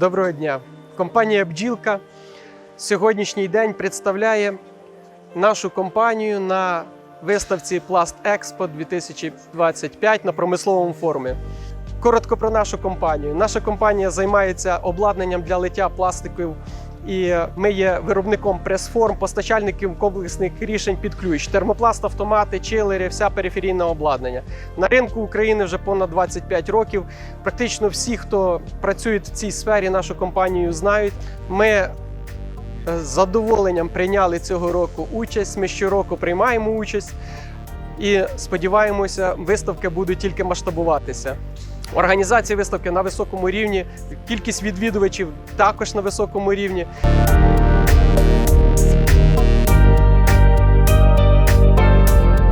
Доброго дня. Компанія Бджілка сьогоднішній день представляє нашу компанію на виставці Plast Expo 2025 на промисловому форумі. Коротко про нашу компанію. Наша компанія займається обладнанням для лиття пластиків. І ми є виробником прес-форм, постачальників комплексних рішень під ключ, термопласт, автомати, чилери, вся периферійне обладнання. На ринку України вже понад 25 років. Практично всі, хто працює в цій сфері, нашу компанію знають. Ми е, з задоволенням прийняли цього року участь. Ми щороку приймаємо участь і сподіваємося, виставки будуть тільки масштабуватися. Організація виставки на високому рівні, кількість відвідувачів також на високому рівні.